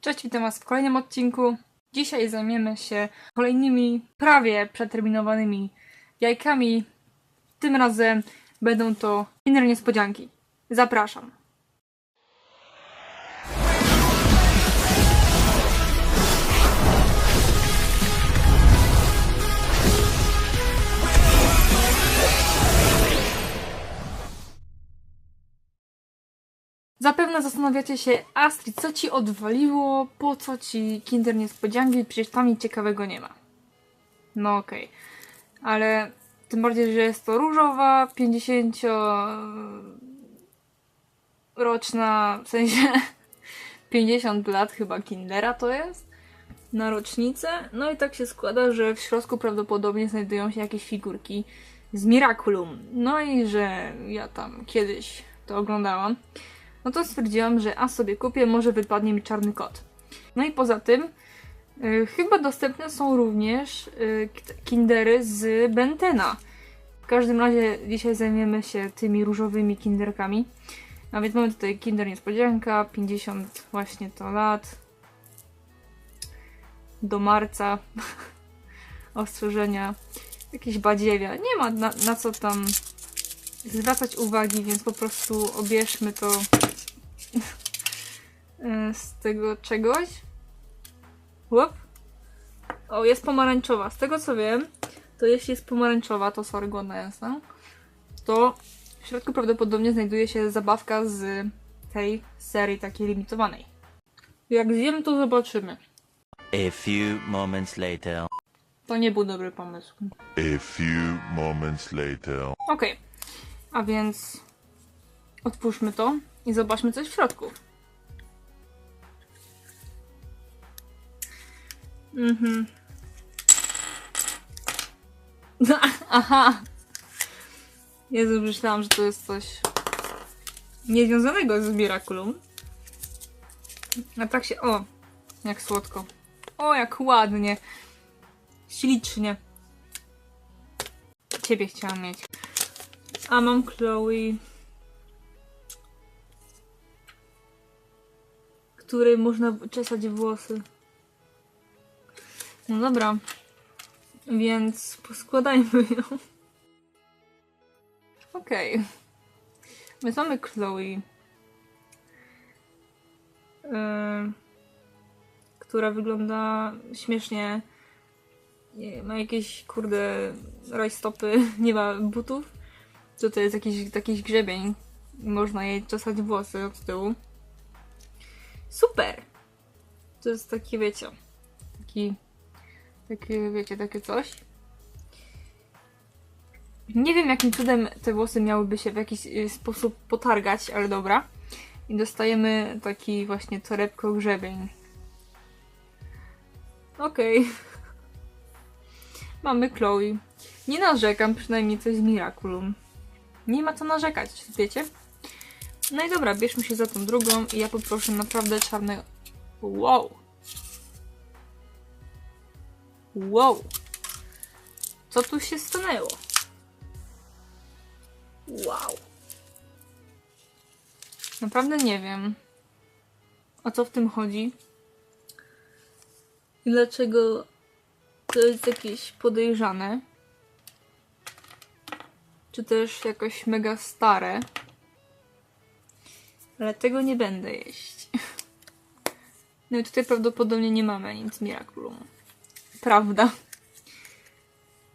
Cześć, witam Was w kolejnym odcinku. Dzisiaj zajmiemy się kolejnymi prawie przeterminowanymi jajkami. Tym razem będą to Kinder Niespodzianki. Zapraszam. Zapewne zastanawiacie się, Astrid, co ci odwaliło? Po co ci Kinder Niespodzianki? Przecież tam nic ciekawego nie ma. No okej. Ale tym bardziej, że jest to różowa, 50 roczna, w sensie 50 lat chyba Kindera to jest na rocznicę. No i tak się składa, że w środku prawdopodobnie znajdują się jakieś figurki z Miraculum. No i że ja tam kiedyś to oglądałam no to stwierdziłam, że a sobie kupię, może wypadnie mi czarny kot. No i poza tym y, chyba dostępne są również y, kindery z Bentena. W każdym razie dzisiaj zajmiemy się tymi różowymi kinderkami. A więc mamy tutaj kinder niespodzianka, 50 właśnie to lat. Do marca. Ostrzeżenia. Jakieś badziewia. Nie ma na, na co tam zwracać uwagi, więc po prostu obierzmy to z tego czegoś. Łop. O, jest pomarańczowa. Z tego co wiem, to jeśli jest pomarańczowa, to sorry, głodna jestem, to w środku prawdopodobnie znajduje się zabawka z tej serii takiej limitowanej. Jak zjem, to zobaczymy. A few moments later. To nie był dobry pomysł. A few moments later. Okej, a więc otwórzmy to i zobaczmy coś w środku. Mhm. Aha! Jezu, myślałam, że to jest coś niezwiązanego z Miraculum. A tak się... O! Jak słodko. O, jak ładnie. Ślicznie. Ciebie chciałam mieć. A mam Chloe. Której można czesać włosy. No dobra. Więc poskładajmy ją. Okej. Więc mamy Chloe. Yy, która wygląda śmiesznie. Nie, ma jakieś kurde rajstopy, nie ma butów. Co to jest jakiś, jakiś grzebień. Można jej czesać włosy od tyłu. Super! To jest taki, wiecie, taki, takie, wiecie, takie coś. Nie wiem, jakim cudem te włosy miałyby się w jakiś y, sposób potargać, ale dobra. I dostajemy taki właśnie torebko grzebień. Okej. Mamy Chloe. Nie narzekam, przynajmniej coś z Miraculum. Nie ma co narzekać, wiecie? No i dobra, bierzmy się za tą drugą i ja poproszę naprawdę czarne... Wow! Wow! Co tu się stanęło? Wow! Naprawdę nie wiem, o co w tym chodzi. I dlaczego to jest jakieś podejrzane czy też jakoś mega stare. Ale tego nie będę jeść. No i tutaj prawdopodobnie nie mamy nic Miraculum. Prawda?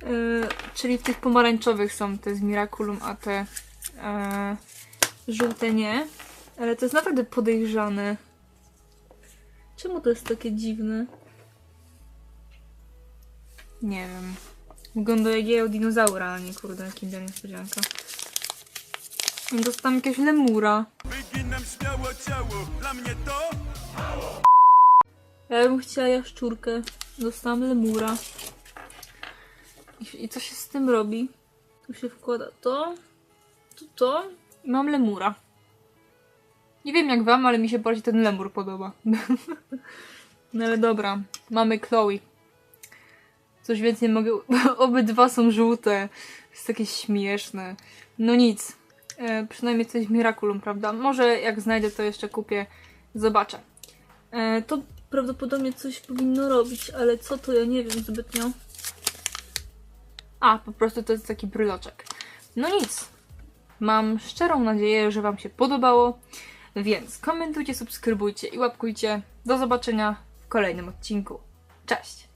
Yy, czyli w tych pomarańczowych są te z Miraculum, a te yy, żółte nie. Ale to jest naprawdę podejrzane. Czemu to jest takie dziwne? Nie wiem. Wygląda jak jajo dinozaura, a nie kurde, kinder niespodzianka. Dostałam jakiegoś lemura. Wyginam śmiało ciało, dla mnie to Ja bym chciała jaszczurkę. Dostałam lemura. I, I co się z tym robi? Tu się wkłada to, to, to i mam lemura. Nie wiem jak wam, ale mi się bardziej ten lemur podoba. no ale dobra, mamy Chloe. Coś więcej mogę. Obydwa są żółte. Jest takie śmieszne. No nic. E, przynajmniej coś Miraculum, prawda? Może jak znajdę, to jeszcze kupię. Zobaczę. E, to prawdopodobnie coś powinno robić, ale co to ja nie wiem zbytnio. A, po prostu to jest taki bryloczek. No nic. Mam szczerą nadzieję, że Wam się podobało, więc komentujcie, subskrybujcie i łapkujcie. Do zobaczenia w kolejnym odcinku. Cześć!